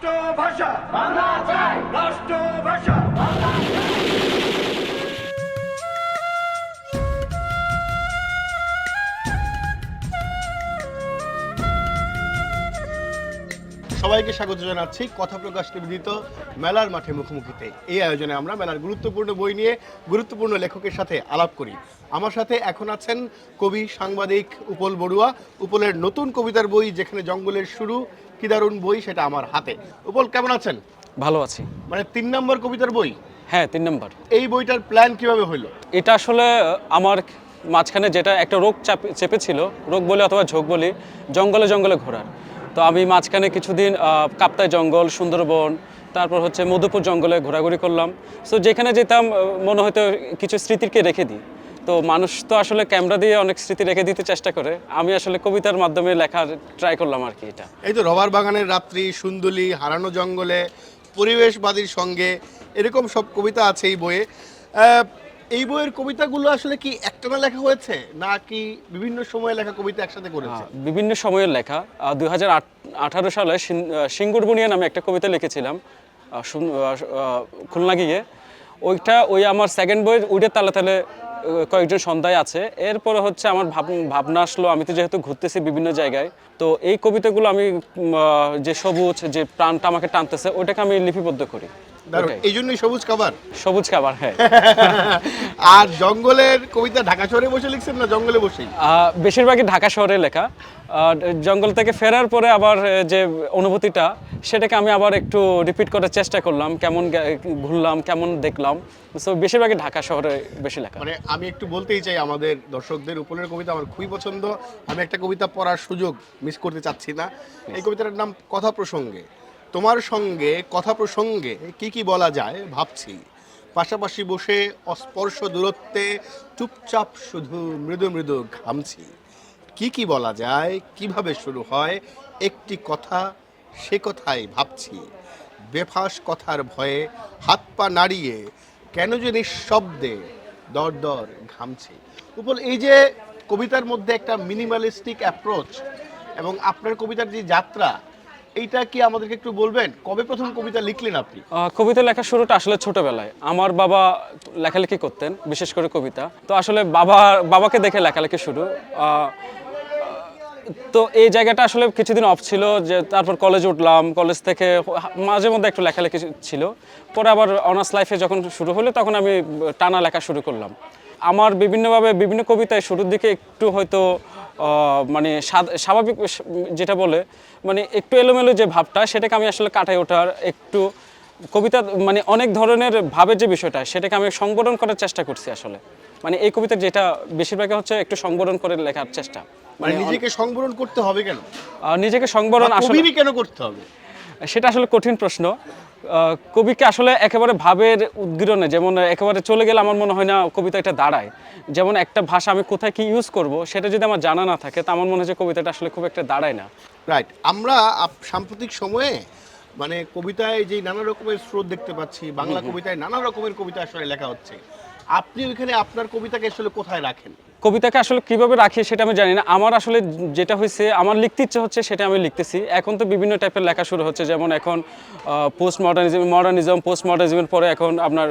রাষ্ট্রভাষা বাংলা সবাইকে স্বাগত জানাচ্ছি কথা প্রকাশ নিবেদিত মেলার মাঠে মুখোমুখিতে। এই আয়োজনে আমরা মেলার গুরুত্বপূর্ণ বই নিয়ে গুরুত্বপূর্ণ লেখকের সাথে আলাপ করি। আমার সাথে এখন আছেন কবি সাংবাদিক উপল বড়ুয়া। উপলের নতুন কবিতার বই যেখানে জঙ্গলের শুরু কি দারুণ বই সেটা আমার হাতে। উপল কেমন আছেন? ভালো আছি। মানে তিন নম্বর কবিতার বই? হ্যাঁ তিন নম্বর। এই বইটার প্ল্যান কীভাবে হলো এটা আসলে আমার মাঝখানে যেটা একটা রোগ চাপে চেপেছিল রোগ বলি অথবা ঝোঁক বলি জঙ্গলে জঙ্গলে ঘোরার। তো আমি মাঝখানে কিছুদিন কাপ্তাই জঙ্গল, সুন্দরবন, তারপর হচ্ছে মধুপুর জঙ্গলে ঘোরাঘুরি করলাম। সো যেখানে যেতাম মনে হয়তো কিছু স্মৃতিকে রেখে দিই। তো মানুষ তো আসলে ক্যামেরা দিয়ে অনেক স্মৃতি রেখে দিতে চেষ্টা করে। আমি আসলে কবিতার মাধ্যমে লেখার ট্রাই করলাম আর কি এটা। এই তো রবার বাগানের রাত্রি, সুন্দলি, হারানো জঙ্গলে, পরিবেশবাদীর সঙ্গে, এরকম সব কবিতা আছে এই বইয়ে। এই বইয়ের কবিতাগুলো আসলে কি একটানা লেখা হয়েছে, নাকি বিভিন্ন সময়ে লেখা কবিতা একসাথে করেছে? বিভিন্ন সময়ের লেখা। দুই আঠারো সালে সিঙ্গুর বুনিয়া নামে একটা কবিতা লিখেছিলাম খুলনা গিয়ে। ওইটা ওই আমার সেকেন্ড বইয়ের উইডের তালে তালে কয়েকজন সন্ধ্যায় আছে। এরপরে হচ্ছে আমার ভাব, ভাবনা আসলো, আমি তো যেহেতু ঘুরতেছি বিভিন্ন জায়গায়। তো এই কবিতাগুলো আমি যে সবুজ, যে প্রাণটা আমাকে টানতেছে ওটাকে আমি লিপিবদ্ধ করি। এই জন্যই সবুজ খাবার সবুজ খাবার হ্যাঁ। আর জঙ্গলের কবিতা ঢাকা শহরে বসে লিখছেন না জঙ্গলে বসেই? বেশিরভাগই ঢাকা শহরে লেখা। জঙ্গল থেকে ফেরার পরে আবার যে অনুভূতিটা সেটাকে আমি আবার একটু রিপিট করার চেষ্টা করলাম। কেমন ঘুরলাম কেমন দেখলাম। সো বেশিরভাগই ঢাকা শহরে বেশি লেখা। মানে আমি একটু বলতেই চাই আমাদের দর্শকদের উপরের কবিতা আমার খুবই পছন্দ। আমি একটা কবিতা পড়ার সুযোগ মিস করতে চাচ্ছি না। এই কবিতাটার নাম কথা প্রসঙ্গে তোমার সঙ্গে, কথা প্রসঙ্গে কি কি বলা যায় ভাবছি। পাশাপাশি বসে অস্পর্শ দূরত্বে চুপচাপ শুধু মৃদু মৃদু ঘামছি। কি কি বলা যায়, কীভাবে শুরু হয়, একটি কথা, সে কথাই ভাবছি। বেফাস কথার ভয়ে হাত পা নাড়িয়ে কেন যে নিঃশব্দে দর দর ঘামছি। উপর এই যে কবিতার মধ্যে একটা মিনিমালিস্টিক অ্যাপ্রোচ এবং আপনার কবিতার যে যাত্রা এইটা কি আমাদেরকে একটু বলবেন? কবে প্রথম কবিতা লিখলেন আপনি? কবিতা লেখা শুরুটা আসলে ছোটবেলায়। আমার বাবা লেখালেখি করতেন, বিশেষ করে কবিতা। তো আসলে বাবা, বাবাকে দেখে লেখালেখি শুরু। তো এই জায়গাটা আসলে কিছুদিন অফ ছিল, যে তারপর কলেজ উঠলাম কলেজ থেকে মাঝে মধ্যে একটু লেখালেখি ছিল। পরে আবার অনার্স লাইফে যখন শুরু হলো, তখন আমি টানা লেখা শুরু করলাম। আমার বিভিন্নভাবে বিভিন্ন কবিতায় শুরুর দিকে একটু হয়তো মানে স্বাভাবিক যেটা বলে মানে একটু এলোমেলো যে ভাবটা সেটাকে আমি আসলে কাটাই ওঠার একটু কবিতা মানে অনেক ধরনের ভাবের যে বিষয়টা সেটাকে আমি সংবরণ করার চেষ্টা করছি আসলে। মানে এই কবিতার যেটা বেশিরভাগই হচ্ছে একটু সংবরণ করে লেখার চেষ্টা। মানে নিজেকে সংবরণ করতে হবে কেন? নিজেকে সংবরণ আসলে কেন করতে হবে? সেটা আসলে কঠিন প্রশ্ন। কবিকে আসলে একেবারে ভাবের উদ্গীরণে যেমন একেবারে চলে গেলে আমার মনে হয় না কবিতা এটা দাঁড়ায়। যেমন একটা ভাষা আমি কোথায় কি ইউজ করব সেটা যদি আমার জানা না থাকে তা আমার মনে হয় যে কবিতাটা আসলে খুব একটা দাঁড়ায় না। রাইট আমরা সাম্প্রতিক সময়ে মানে কবিতায় যে নানা রকমের স্রোত দেখতে পাচ্ছি বাংলা কবিতায় নানা রকমের কবিতা আসলে লেখা হচ্ছে। আপনি ওইখানে আপনার কবিতাকে আসলে কোথায় রাখেন? কবিতাকে আসলে কীভাবে রাখি সেটা আমি জানি না। আমার আসলে যেটা হয়েছে আমার লিখতে ইচ্ছে হচ্ছে সেটা আমি লিখতেছি। এখন তো বিভিন্ন টাইপের লেখা শুরু হচ্ছে যেমন এখন পোস্ট মডার্নিজম মডার্নিজম পোস্ট মডার্নিজমের পরে এখন আপনার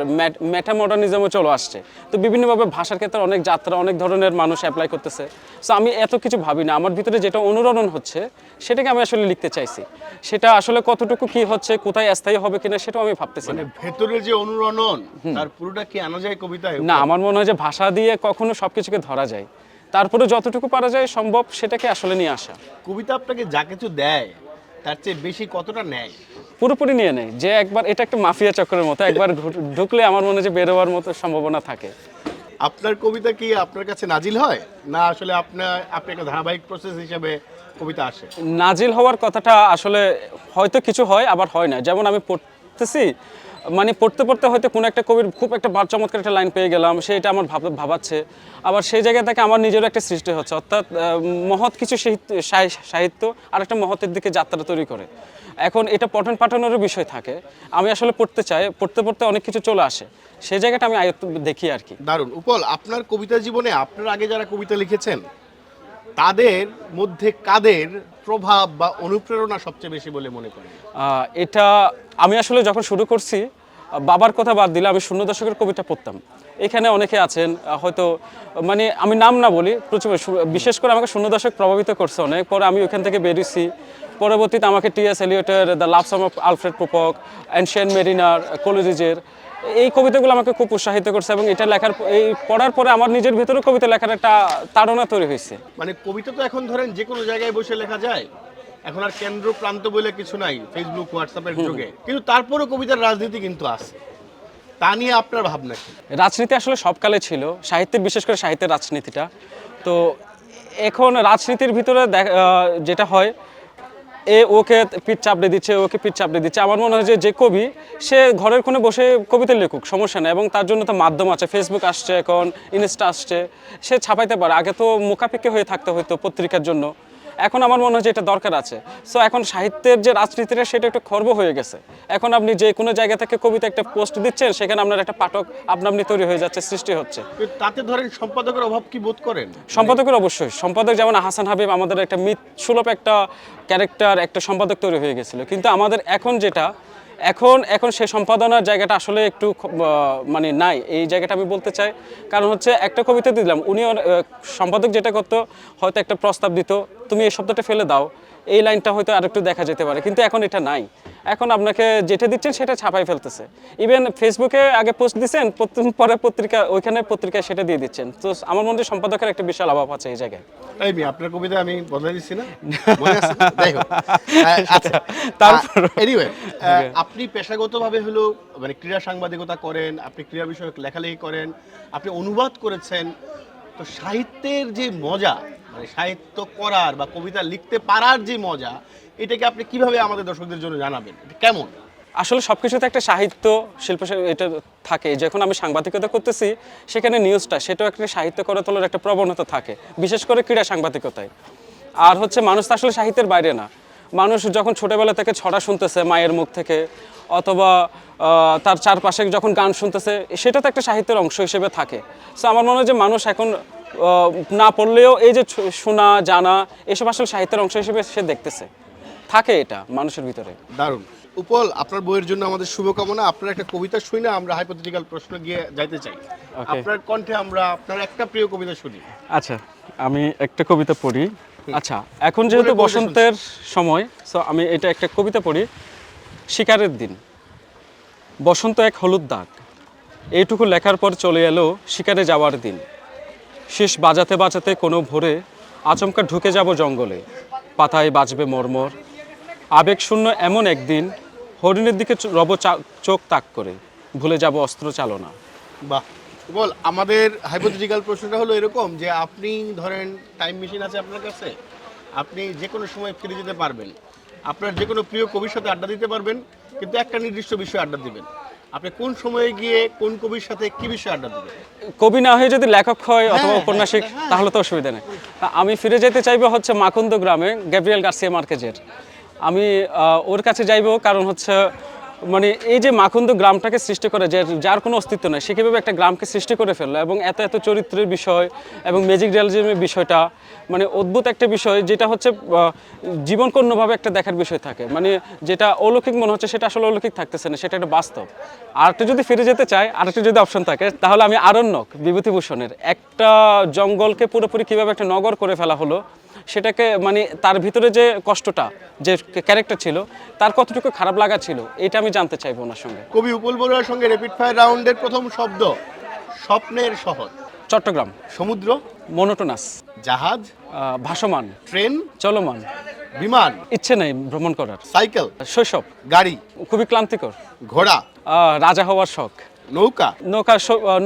মেটা মডার্নিজমও চলে আসছে। তো বিভিন্নভাবে ভাষার ক্ষেত্রে অনেক যাত্রা অনেক ধরনের মানুষ অ্যাপ্লাই করতেছে। সো আমি এত কিছু ভাবি না। আমার ভিতরে যেটা অনুরণন হচ্ছে সেটাকে আমি আসলে লিখতে চাইছি। সেটা আসলে কতটুকু কি হচ্ছে কোথায় স্থায়ী হবে কিনা সেটাও আমি ভাবতেছি মানে না। ভেতরের যে অনুরণন তার পুরোটা কি আনা যায় কবিতায়? না আমার মনে হয় যে ভাষা দিয়ে কখনো সবকিছুকে ধরা যায়। তারপরে যতটুকু পারা যায় সম্ভব সেটাকে আসলে নিয়ে আসা। কবিতা আপনাকে যা কিছু দেয় তার চেয়ে বেশি কতটা নেয়? পুরোপুরি নিয়ে নেয়। যে একবার এটা একটা মাফিয়া চক্রের মতো একবার ঢুকলে আমার মনে যে বেরোবার মতো সম্ভাবনা থাকে। আপনার কবিতা কি আপনার কাছে নাজিল হয়? না আসলে আপনার আপনি একটা ধারাবাহিক প্রসেস হিসেবে কবিতা আসে? নাজিল হওয়ার কথাটা আসলে হয়তো কিছু হয় আবার হয় না। যেমন আমি পড়তেছি মানে পড়তে পড়তে হয়তো কোনো একটা কবির খুব একটা চমৎকার একটা লাইন পেয়ে গেলাম সেটা আমার ভাব ভাবাচ্ছে। আবার সেই জায়গা থেকে আমার নিজেরও একটা সৃষ্টি হচ্ছে। অর্থাৎ মহৎ কিছু সাহিত্য সাহি- সাহিত্য আর একটা মহতের দিকে যাত্রা তৈরি করে। এখন এটা পঠন পাঠনেরও বিষয় থাকে। আমি আসলে পড়তে চাই পড়তে পড়তে অনেক কিছু চলে আসে। সেই জায়গাটা আমি আয়ত্ত দেখি আর কি। দারুণ। উপল আপনার কবিতা জীবনে আপনার আগে যারা কবিতা লিখেছেন তাদের মধ্যে কাদের প্রভাব বা অনুপ্রেরণা সবচেয়ে বেশি বলে মনে করেন? এটা আমি আসলে যখন শুরু করছি বাবার কথা বাদ দিলে আমি শূন্য দশকের কবিতা পড়তাম। এখানে অনেকে আছেন হয়তো মানে আমি নাম না বলি, প্রচুর বিশেষ করে আমাকে শূন্য দশক প্রভাবিত করছে অনেক। পরে আমি ওইখান থেকে বেরিয়েছি। পরবর্তীতে আমাকে TS এলিয়টের the love song of Alfred পোপক ancient mariner কোলিরিজের এই কবিতাগুলো আমাকে খুব উৎসাহিত করছে এবং এটা লেখার এই পড়ার পরে আমার নিজের ভেতরেও কবিতা লেখার একটা তাড়না তৈরি হয়েছে। মানে কবিতা তো এখন ধরেন যে কোনো জায়গায় বসে লেখা যায়। এখন আর কেন্দ্র প্রান্ত বলে কিছু নাই ফেসবুক হোয়াটসঅ্যাপের যুগে। কিন্তু তারপরও কবিতার রাজনীতি কিন্তু আছে। তা নিয়ে আপনার ভাবনা কি? রাজনীতি আসলে সবকালে ছিল সাহিত্যের বিশেষ করে সাহিত্যের রাজনীতিটা। তো এখন রাজনীতির ভিতরে যেটা হয় এ ওকে পিঠ চাপড়ে দিচ্ছে ওকে পিঠ চাপড়ে দিচ্ছে। আমার মনে হয় যে যে কবি সে ঘরের কোণে বসে কবিতা লেখুক সমস্যা নেই। এবং তার জন্য তো মাধ্যম আছে ফেসবুক আসছে এখন ইনস্টা আসছে সে ছাপাইতে পারে। আগে তো মুখাপেক্ষি হয়ে থাকতে হতো পত্রিকার জন্য। এখন আমার মনে হয় যে এটা দরকার আছে। সো এখন সাহিত্যের যে রাজনীতিটা সেটা একটু খর্ব হয়ে গেছে। এখন আপনি যে কোনো জায়গা থেকে কবিতা একটা পোস্ট দিচ্ছেন সেখানে আপনার একটা পাঠক আপনা আপনি তৈরি হয়ে যাচ্ছে সৃষ্টি হচ্ছে। তাতে ধরেন সম্পাদকের অভাব কি বোধ করেন? সম্পাদকের অবশ্যই। সম্পাদক যেমন হাসান হাবিব আমাদের একটা মিথ সুলভ একটা ক্যারেক্টার একটা সম্পাদক তৈরি হয়ে গেছিল। কিন্তু আমাদের এখন যেটা এখন এখন সে সম্পাদনার জায়গাটা আসলে একটু মানে নাই, এই জায়গাটা আমি বলতে চাই। কারণ হচ্ছে একটা কবিতা দিলাম, উনি সম্পাদক যেটা করতো, হয়তো একটা প্রস্তাব দিত, তুমি এই শব্দটা ফেলে দাও। এই লাইনটা হয়তো আরেকটু দেখা যেতে পারে কিন্তু এখন এটা নাই। এখন আপনাকে যেটা দিচ্ছেন সেটা ছাপাই ফেলতেছে। ইভেন ফেসবুকে আগে পোস্ট দিচ্ছেন পরে পত্রিকা ওইখানে পত্রিকায় সেটা দিয়ে দিচ্ছেন। তো আমার মনে হয় সম্পাদকের একটা বিশাল অভাব আছে এই জায়গায়। আপনার কবিতা আমি বদলে দিচ্ছি না? আচ্ছা। তারপর- এনিওয়ে আপনি পেশাগতভাবে হলো মানে ক্রীড়া সাংবাদিকতা করেন আপনি ক্রীড়া বিষয়ক লেখালেখি করেন আপনি অনুবাদ করেছেন তো সাহিত্যের যে মজা মানে সাহিত্য করার বা কবিতা লিখতে পারার যে মজা, এটাকে আপনি কীভাবে আমাদের দর্শকদের জন্য জানাবেন? কেমন? আসলে সব কিছুতে একটা সাহিত্য শিল্প এটা থাকে। যখন আমি সাংবাদিকতা করতেছি, সেখানে নিউজটা সেটাও একটা সাহিত্য করে তোলার একটা প্রবণতা থাকে, বিশেষ করে ক্রীড়া সাংবাদিকতায়। আর হচ্ছে মানুষ তো আসলে সাহিত্যের বাইরে না। মানুষ যখন ছোটবেলা থেকে ছড়া শুনতেছে মায়ের মুখ থেকে, অথবা তার চারপাশে যখন গান শুনতেছে, সেটা তো একটা সাহিত্যের অংশ হিসেবে থাকে। সো আমার মনে হয় যে মানুষ এখন না পড়লেও এই যে শোনা জানা এসব আসলে সাহিত্যের অংশ হিসেবে সে দেখতেছে। থাকে এটা মানুষের ভিতরে। দারুণ। উপল আপনার বইয়ের জন্য আমাদের শুভকামনা। আপনার একটা কবিতা শুই না আমরা হাইপোথেটিক্যাল প্রশ্ন গিয়ে যাইতে চাই. আপনার কণ্ঠে আমরা আপনার একটা প্রিয় কবিতা শুনি। আচ্ছা আমি একটা কবিতা পড়ি। আচ্ছা এখন যেহেতু বসন্তের সময় সো আমি এটা একটা কবিতা পড়ি। শিকারের দিন। বসন্ত এক হলুদ দাগ। এইটুকু লেখার পর চলে এলো শিকারে যাওয়ার দিন। শেষ বাজাতে বাজাতে কোনো ভোরে আচমকা ঢুকে যাব জঙ্গলে। পাতায় বাজবে মর্মর। আবেগশূন্য এমন একদিন, হরিণের দিকে রব চোখ তাক করে। ভুলে যাব অস্ত্র চালনা। বাহ। বল, আমাদের হাইপোথেটিক্যাল প্রশ্নটা হলো এরকম যে আপনি ধরেন টাইম মেশিন আছে আপনার কাছে, আপনি যে কোনো সময় ফিরে যেতে পারবেন। আপনার যে কোনো প্রিয় কবির সাথে আড্ডা দিতে পারবেন, কিন্তু একটা নির্দিষ্ট বিষয়ে আড্ডা দিবেন। আপনি কোন সময়ে গিয়ে কোন কবির সাথে কি বিষয়ে আড্ডা দেবেন? কবি না হয়ে যদি লেখক হয় অথবা হ্যাঁ, উপন্যাসিক তাহলে তো অসুবিধা নেই। আমি ফিরে যেতে চাইব হচ্ছে মাকুন্দ গ্রামে গ্যাব্রিয়েল গার্সিয়া মার্কেজের। আমি আহ, ওর কাছে যাইব কারণ হচ্ছে মানে এই যে মাকুন্দ গ্রামটাকে সৃষ্টি করে, যে যার কোনো অস্তিত্ব নেই, সে কীভাবে একটা গ্রামকে সৃষ্টি করে ফেলল এবং এত এত চরিত্রের বিষয় এবং ম্যাজিক রিয়ালিজমের বিষয়টা মানে অদ্ভুত একটা বিষয় যেটা হচ্ছে জীবনকন্যভাবে একটা দেখার বিষয় থাকে। মানে যেটা অলৌকিক মনে হচ্ছে, সেটা আসলে অলৌকিক থাকতেছে না, সেটা একটা বাস্তব। আর একটা যদি ফিরে যেতে চাই আর একটা যদি অপশন থাকে, তাহলে আমি আরণ্যক, বিভূতিভূষণের। একটা জঙ্গলকে পুরোপুরি কীভাবে একটা নগর করে ফেলা হলো সেটাকে মানে তার ভিতরে যে কষ্টটা যে ক্যারেক্টার ছিল তার কতটুকু খারাপ লাগা ছিল এটা আমি জানতে চাইব ওনার সঙ্গে। কবি উপল বড়ুয়ার সঙ্গে র্যাপিড ফায়ার রাউন্ডের প্রথম শব্দ স্বপ্নের শহর। চট্টগ্রাম। সমুদ্র? মনোটোনাস জাহাজ? ভাসমান। ট্রেন? চলমান। বিমান? ইচ্ছে নেই ভ্রমণ করার। সাইকেল? শৈশব। গাড়ি? খুবই ক্লান্তিকর। ঘোড়া? রাজা হওয়ার শখ। নৌকা নৌকা?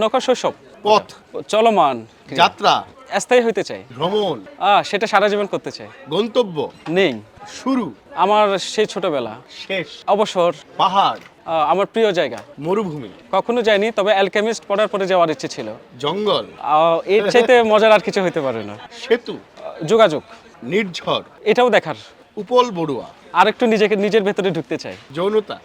নৌকা শৈশব। পথ? চলমান। যাত্রা? স্থায়ী হইতে চাই। ভ্রমণ। আহ, সেটা সারা জীবন করতে চাই। গন্তব্য। নেই। শুরু। আমার সেই ছোটবেলা। শেষ। অবসর। পাহাড়। আহ, আমার প্রিয় জায়গা। মরুভূমি। কখনো যাইনি তবে অ্যালকেমিস্ট পড়ার পরে যাওয়ার ইচ্ছে ছিল। জঙ্গল। আহ, এর চাইতে মজার আর কিছু হইতে পারে না। সেতু। আহ, যোগাযোগ। নির্ঝর। এটাও দেখার। উপল বড়ুয়া। আর একটু নিজেকে নিজের ভেতরে ঢুকতে চাই। যৌনতা।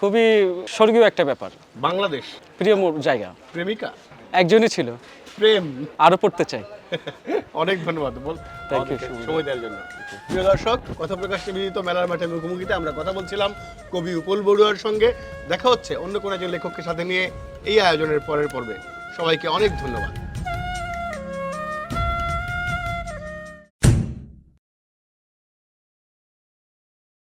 খুবই স্বর্গীয় একটা ব্যাপার। বাংলাদেশ। প্রিয় মোর জায়গা। প্রেমিকা। একজনই ছিল। প্রেম। আরও পড়তে চাই। অনেক ধন্যবাদ বল। থ্যাংক ইউ সময় দেওয়ার জন্য। প্রিয় দর্শক কথা প্রকাশ নিবেদিত মেলার মাঠে মুখোমুখিতে আমরা কথা বলছিলাম কবি উপল বড়ুয়ার সঙ্গে। দেখা হচ্ছে অন্য কোনো একজন লেখককে সাথে নিয়ে এই আয়োজনের পরের পর্বে। সবাইকে অনেক ধন্যবাদ।